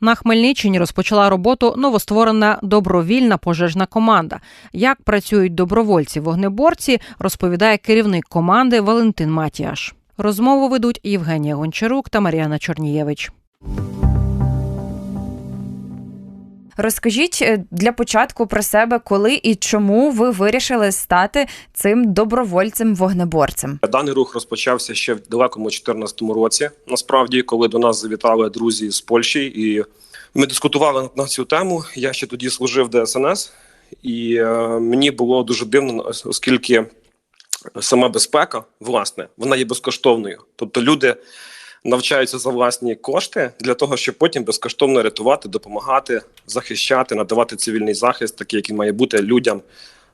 На Хмельниччині розпочала роботу новостворена добровільна пожежна команда. Як працюють добровольці-вогнеборці, розповідає керівник команди Валентин Матіаш. Розмову ведуть Євгенія Гончарук та Мар'яна Чорнієвич. Розкажіть е, для початку про себе, коли і чому ви вирішили стати цим добровольцем-вогнеборцем. Даний рух розпочався ще в далекому 2014 році. Насправді, коли до нас завітали друзі з Польщі, і ми дискутували на цю тему. Я ще тоді служив в ДСНС, і е, мені було дуже дивно, оскільки сама безпека, власне, вона є безкоштовною. Тобто люди навчаються за власні кошти для того, щоб потім безкоштовно рятувати, допомагати, захищати, надавати цивільний захист, такий, який має бути людям.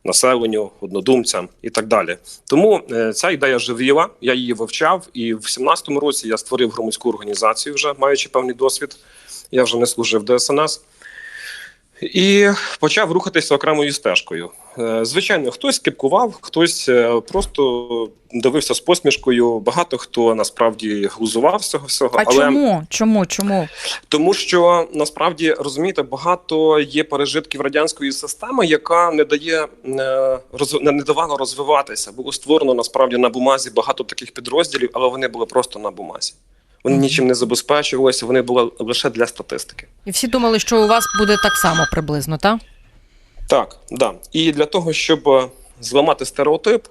Населенню, однодумцям і так далі. Тому е, ця ідея живіла, я її вивчав, і в 17-му році я створив громадську організацію, вже маючи певний досвід. Я вже не служив ДСНС. І почав рухатися окремою стежкою. Е, Звичайно, хтось кипкував, хтось е, просто дивився з посмішкою. Багато хто насправді глузував з цього всього. А але чому? Чому? Чому? тому, що насправді розумієте, багато є пережитків радянської системи, яка не дає е, не не давала розвиватися. Було створено насправді на бумазі багато таких підрозділів, але вони були просто на бумазі. Вони нічим не забезпечувалися, вони були лише для статистики. І всі думали, що у вас буде так само приблизно, так? Так, да. І для того, щоб е, зламати стереотип,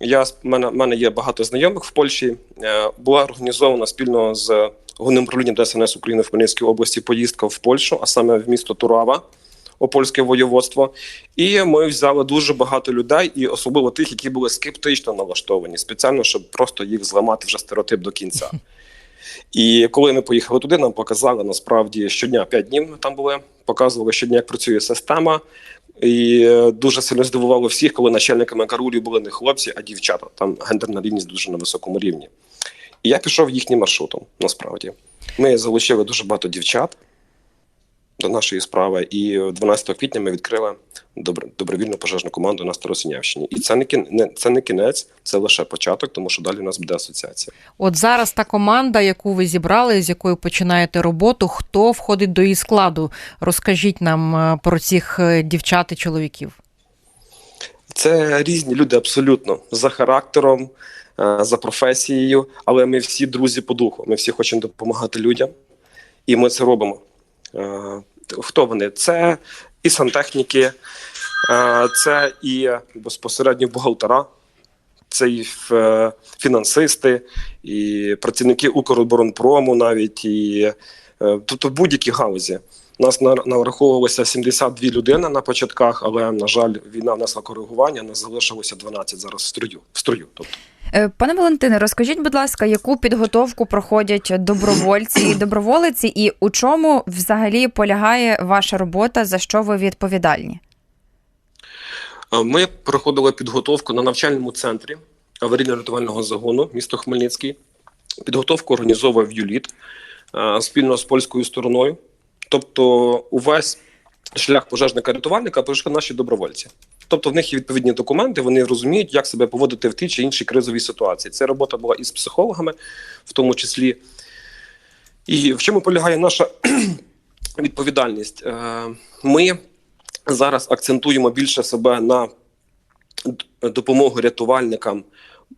я в мене, мене є багато знайомих в Польщі. Е, була організована спільно з головним управлінням ДСНС України в Хмельницькій області поїздка в Польщу, а саме в місто Турава, Опольське воєводство. І ми взяли дуже багато людей, і особливо тих, які були скептично налаштовані, спеціально, щоб просто їх зламати вже стереотип до кінця. І коли ми поїхали туди, нам показали насправді щодня 5 днів ми там були, показували щодня, як працює система. І е, дуже сильно здивувало всіх, коли начальниками карулів були не хлопці, а дівчата. Там гендерна рівність дуже на високому рівні. І я пішов їхнім маршрутом. Насправді, ми залучили дуже багато дівчат до нашої справи, і 12 квітня ми відкрили добр- добровільну пожежну команду на Старосинявщині. І це не кін- це не кінець, це лише початок, тому що далі у нас буде асоціація. От зараз та команда, яку ви зібрали, з якою починаєте роботу, хто входить до її складу? Розкажіть нам е, про цих е, дівчат і чоловіків. Це різні люди абсолютно за характером, е, за професією, але ми всі друзі по духу. Ми всі хочемо допомагати людям, і ми це робимо. Е, Хто вони? Це і сантехніки, е, це і безпосередньо бухгалтера, це і е, фінансисти, і працівники Укроборонпрому, навіть і тобто будь-які галузі. У Нас на- нараховувалося 72 людини на початках, але на жаль, війна внесла коригування. Нас залишилося 12 зараз в строю. В строю. Тобто, Пане Валентине, розкажіть, будь ласка, яку підготовку проходять добровольці і доброволиці, і у чому взагалі полягає ваша робота, за що ви відповідальні? Е, Ми проходили підготовку на навчальному центрі аварійно-рятувального загону місто Хмельницький. Підготовку організовував ЮЛІТ е, спільно з польською стороною. Тобто, увесь шлях пожежника-рятувальника пройшли наші добровольці. Тобто, в них є відповідні документи, вони розуміють, як себе поводити в тій чи іншій кризовій ситуації. Ця робота була із психологами, в тому числі. І в чому полягає наша відповідальність? Е, Ми зараз акцентуємо більше себе на допомогу рятувальникам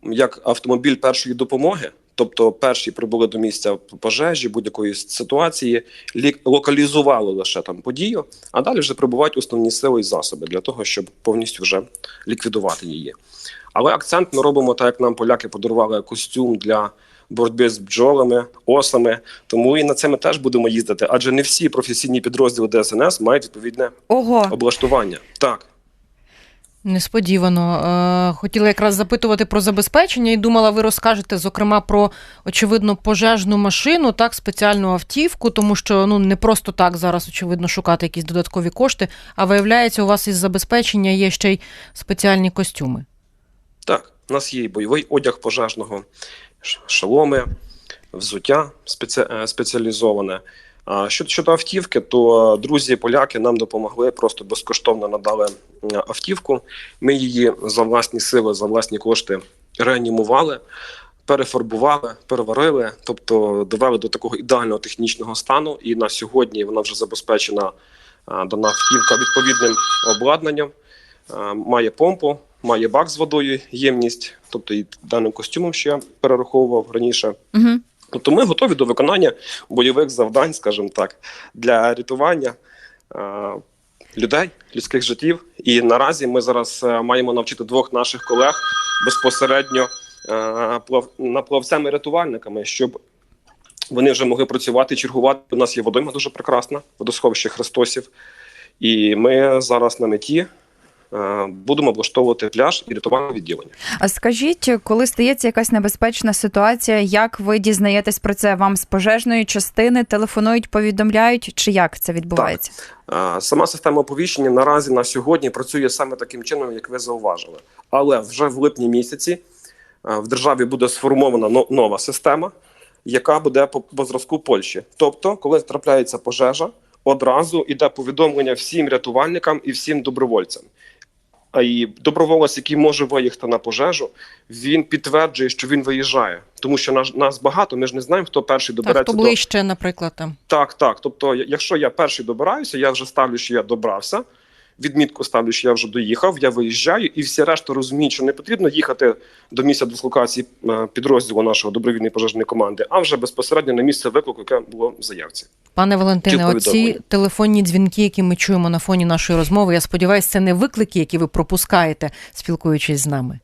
як автомобіль першої допомоги. Тобто, перші прибули до місця пожежі, будь-якої ситуації, локалізували лише там подію, а далі вже прибувають основні сили і засоби для того, щоб повністю вже ліквідувати її. Але акцент ми робимо так, як нам поляки подарували костюм для боротьби з бджолами, осами. Тому і на це ми теж будемо їздити, адже не всі професійні підрозділи ДСНС мають відповідне Ого, облаштування. Так. Несподівано. Е, Хотіла якраз запитувати про забезпечення і думала, ви розкажете, зокрема, про очевидно пожежну машину, так, спеціальну автівку, тому що ну не просто так зараз, очевидно, шукати якісь додаткові кошти. А виявляється, у вас із забезпечення є ще й спеціальні костюми. Так, у нас є бойовий одяг пожежного, шоломи, взуття е, спеціалізоване. А щодо, автівки, то друзі поляки нам допомогли, просто безкоштовно надали автівку. Ми її за власні сили, за власні кошти реанімували. перефарбували, переварили, тобто довели до такого ідеального технічного стану. І на сьогодні вона вже забезпечена дана автівка відповідним обладнанням, має помпу, має бак з водою, ємність, тобто і даним костюмом, що я перераховував раніше. Угу. Тобто ми готові до виконання бойових завдань, скажімо так, для рятування е, людей, людських життів. І наразі ми зараз е, маємо навчити двох наших колег безпосередньо е, плав, наплавцями-рятувальниками, щоб вони вже могли працювати, чергувати. У нас є водойма дуже прекрасна, водосховище Христосів. І ми зараз на меті будемо облаштовувати пляж і рятувальне відділення. А скажіть, коли стається якась небезпечна ситуація, як ви дізнаєтесь про це? Вам з пожежної частини телефонують, повідомляють, чи як це відбувається? Е, Сама система оповіщення наразі на сьогодні працює саме таким чином, як ви зауважили. Але вже в липні місяці е, в державі буде сформована нова система, яка буде по, по зразку Польщі. Тобто, коли трапляється пожежа, одразу йде повідомлення всім рятувальникам і всім добровольцям. А і доброволець, який може виїхати на пожежу, він підтверджує, що він виїжджає, тому що нас, нас багато. Ми ж не знаємо, хто перший Так, хто ближче, до наприклад, там. так, так. Тобто, якщо я перший добираюся, я вже ставлю, що я добрався. Відмітку ставлю, що я вже доїхав, я виїжджаю, і всі решта розуміють, що не потрібно їхати до місця дислокації е, підрозділу нашого добровільної пожежної команди, а вже безпосередньо на місце виклику, яке було в заявці. Пане Валентине, оці телефонні дзвінки, які ми чуємо на фоні нашої розмови, я сподіваюся, це не виклики, які ви пропускаєте, спілкуючись з нами.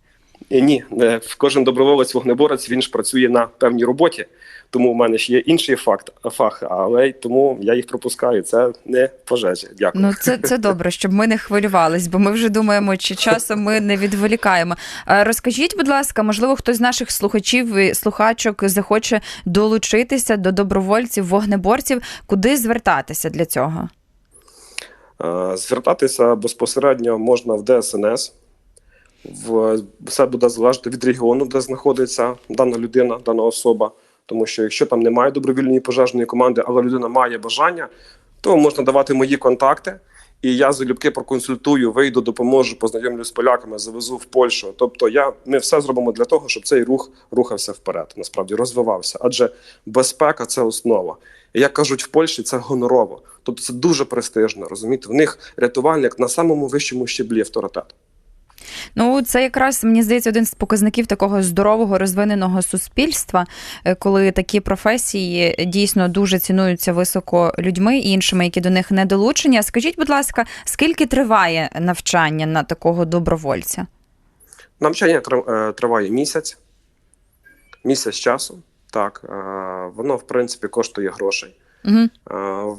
І ні, е, кожен доброволець вогнеборець він ж працює на певній роботі, тому в мене ж є інший факт фах, але тому я їх пропускаю. Це не пожежі. Дякую. Ну це, це добре, щоб ми не хвилювались, бо ми вже думаємо, чи часом ми не відволікаємо. Е, Розкажіть, будь ласка, можливо, хтось з наших слухачів і слухачок захоче долучитися до добровольців, вогнеборців, куди звертатися для цього? Е, Звертатися безпосередньо можна в ДСНС. Все буде залежати від регіону, де знаходиться дана людина, дана особа. Тому що якщо там немає добровільної пожежної команди, але людина має бажання, то можна давати мої контакти. І я залюбки проконсультую, вийду, допоможу, познайомлю з поляками, завезу в Польщу. Тобто, я ми все зробимо для того, щоб цей рух рухався вперед, насправді розвивався. Адже безпека це основа. І як кажуть в Польщі, це гонорово. Тобто це дуже престижно. Розумієте, в них рятувальник на самому вищому щеблі авторитет. Ну, це якраз мені здається один з показників такого здорового розвиненого суспільства, е, коли такі професії дійсно дуже цінуються високо людьми і іншими, які до них не долучені. А Скажіть, будь ласка, скільки триває навчання на такого добровольця? Навчання е, триває місяць, місяць часу. Так, е, воно в принципі коштує грошей. Е,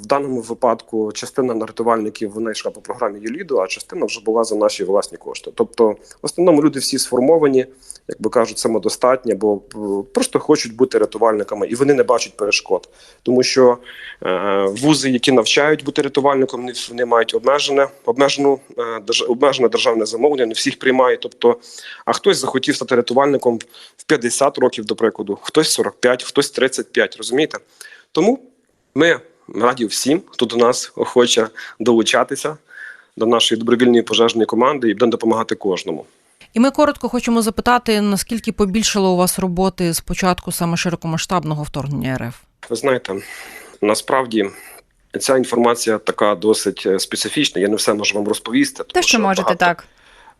В даному випадку частина рятувальників вона йшла по програмі Юліду, а частина вже була за наші власні кошти. Тобто, в основному люди всі сформовані, як би кажуть, самодостатні, бо е, просто хочуть бути рятувальниками, і вони не бачать перешкод. Тому що е, вузи, які навчають бути рятувальником, вони, мають обмежене, обмежену, е, обмежене державне замовлення, не всіх приймають. Тобто, а хтось захотів стати рятувальником в 50 років, до прикладу, хтось 45, хтось 35, розумієте? Тому ми раді всім, хто до нас хоче долучатися до нашої добровільної пожежної команди і будемо допомагати кожному. І ми коротко хочемо запитати, наскільки побільшало у вас роботи з початку саме широкомасштабного вторгнення РФ? Ви знаєте, насправді ця інформація така досить е, специфічна. Я не все можу вам розповісти. Те, тому що можете, багато- так.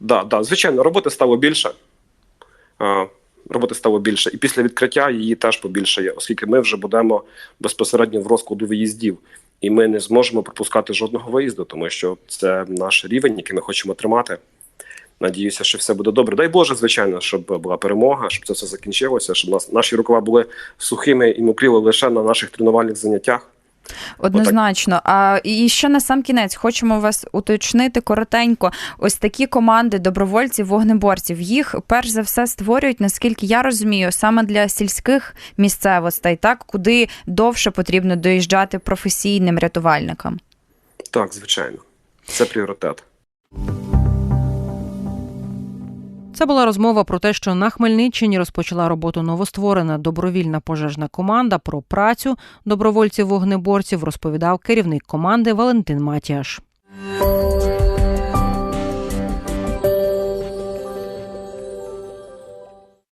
Да, да, звичайно, роботи стало більше. Роботи стало більше, і після відкриття її теж побільшає, оскільки ми вже будемо безпосередньо в розкладу виїздів, і ми не зможемо пропускати жодного виїзду, тому що це наш рівень, який ми хочемо тримати. Надіюся, що все буде добре. Дай Боже, звичайно, щоб була перемога, щоб це все закінчилося, щоб нас наші рукава були сухими і мокріли лише на наших тренувальних заняттях. Однозначно. А і ще на сам кінець хочемо вас уточнити коротенько. Ось такі команди добровольців, вогнеборців. Їх перш за все створюють, наскільки я розумію, саме для сільських місцевостей, так куди довше потрібно доїжджати професійним рятувальникам. Так, звичайно, це пріоритет. Це була розмова про те, що на Хмельниччині розпочала роботу новостворена добровільна пожежна команда. Про працю добровольців-вогнеборців розповідав керівник команди Валентин Матіаш.